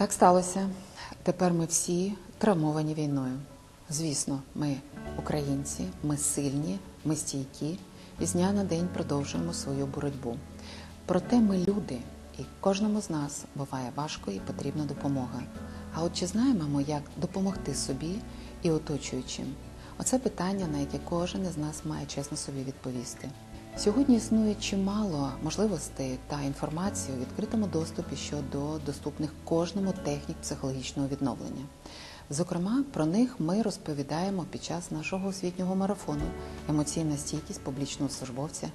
Так сталося. Тепер ми всі травмовані війною. Звісно, ми українці, ми сильні, ми стійкі і з дня на день продовжуємо свою боротьбу. Проте ми люди, і кожному з нас буває важко і потрібна допомога. А от чи знаємо ми, як допомогти собі і оточуючим? Оце питання, на яке кожен із нас має чесно собі відповісти. Сьогодні існує чимало можливостей та інформації у відкритому доступі щодо доступних кожному технік психологічного відновлення. Зокрема, про них ми розповідаємо під час нашого освітнього марафону Емоційна стійкість публічного службовця,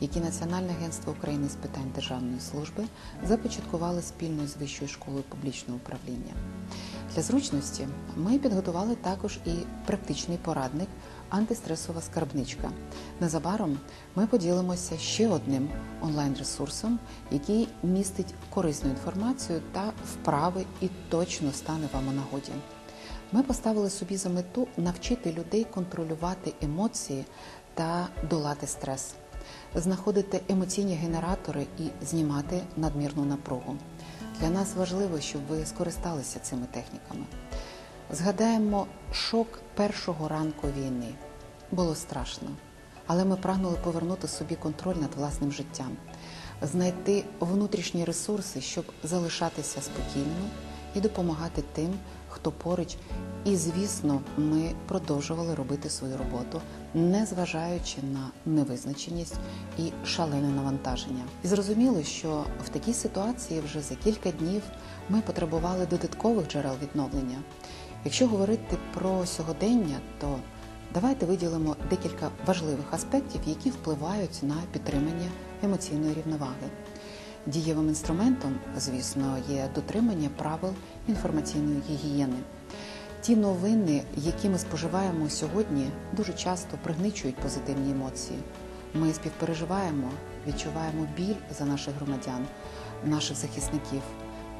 який Національне агентство України з питань державної служби започаткували спільно з Вищою школою публічного управління. Для зручності ми підготували також і практичний порадник антистресова скарбничка. Незабаром ми поділимося ще одним онлайн-ресурсом, який містить корисну інформацію та вправи і точно стане вам у нагоді. Ми поставили собі за мету навчити людей контролювати емоції та долати стрес, знаходити емоційні генератори і знімати надмірну напругу. Для нас важливо, щоб ви скористалися цими техніками. Згадаємо шок першого ранку війни. Було страшно, але ми прагнули повернути собі контроль над власним життям, знайти внутрішні ресурси, щоб залишатися спокійними і допомагати тим, хто поруч. І, звісно, ми продовжували робити свою роботу, не зважаючи на невизначеність і шалене навантаження. І зрозуміло, що в такій ситуації вже за кілька днів ми потребували додаткових джерел відновлення. Якщо говорити про сьогодення, то давайте виділимо декілька важливих аспектів, які впливають на підтримання емоційної рівноваги. Дієвим інструментом, звісно, є дотримання правил інформаційної гігієни. Ті новини, які ми споживаємо сьогодні, дуже часто пригничують позитивні емоції. Ми співпереживаємо, відчуваємо біль за наших громадян, наших захисників.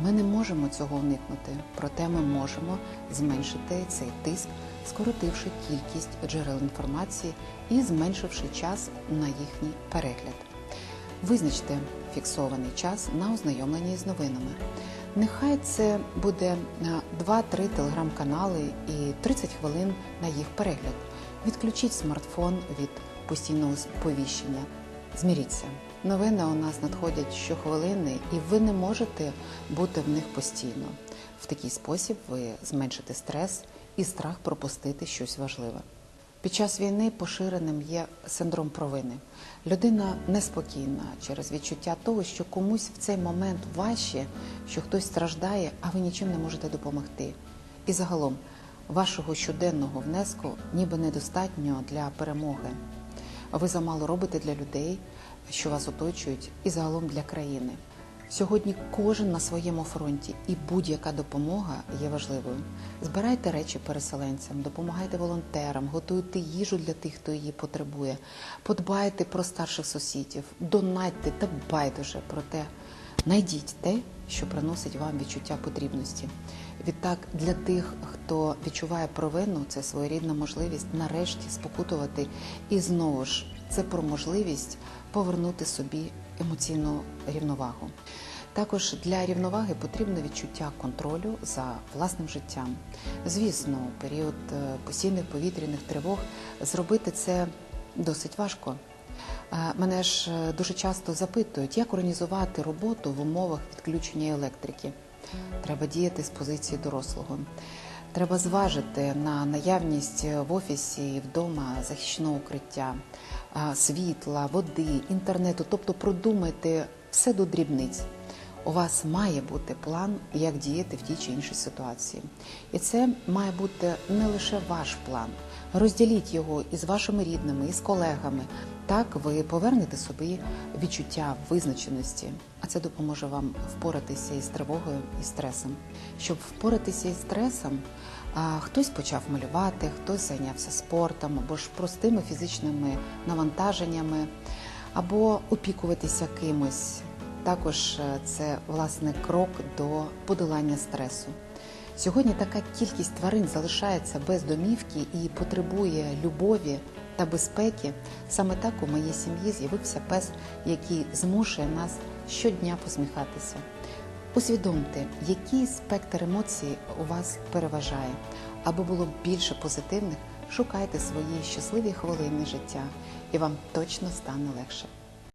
Ми не можемо цього уникнути, проте ми можемо зменшити цей тиск, скоротивши кількість джерел інформації і зменшивши час на їхній перегляд. Визначте фіксований час на ознайомлення з новинами. Нехай це буде 2-3 телеграм-канали і 30 хвилин на їх перегляд. Відключіть смартфон від постійного сповіщення. Зміріться. Новини у нас надходять щохвилини, і ви не можете бути в них постійно. В такий спосіб ви зменшите стрес і страх пропустити щось важливе. Під час війни поширеним є синдром провини. Людина неспокійна через відчуття того, що комусь в цей момент важче, що хтось страждає, а ви нічим не можете допомогти. І загалом вашого щоденного внеску ніби недостатньо для перемоги. Ви замало робите для людей, що вас оточують, і загалом для країни. Сьогодні кожен на своєму фронті, і будь-яка допомога є важливою. Збирайте речі переселенцям, допомагайте волонтерам, готуйте їжу для тих, хто її потребує, подбайте про старших сусідів, донатьте та байдуже про те. Найдіть те, що приносить вам відчуття потрібності. Відтак, для тих, хто відчуває провину, це своєрідна можливість нарешті спокутувати. І знову ж це про можливість повернути собі емоційну рівновагу. Також для рівноваги потрібно відчуття контролю за власним життям. Звісно, у період е, постійних повітряних тривог зробити це досить важко. Е, Мене ж е, дуже часто запитують, як організувати роботу в умовах відключення електрики. Треба діяти з позиції дорослого. Треба зважити на наявність в офісі і вдома захищеного укриття, світла, води, інтернету, тобто продумайте все до дрібниць. У вас має бути план, як діяти в тій чи іншій ситуації. І це має бути не лише ваш план. Розділіть його із вашими рідними, із колегами. Так ви повернете собі відчуття визначеності, а це допоможе вам впоратися із тривогою і стресом. Щоб впоратися із стресом, хтось почав малювати, хтось зайнявся спортом або ж простими фізичними навантаженнями, або опікуватися кимось. Також е, це власне крок до подолання стресу. Сьогодні така кількість тварин залишається без домівки і потребує любові та безпеки. Саме так у моїй сім'ї з'явився пес, який змушує нас щодня посміхатися. Усвідомте, який спектр емоцій у вас переважає. Аби було більше позитивних, шукайте свої щасливі хвилини життя, і вам точно стане легше.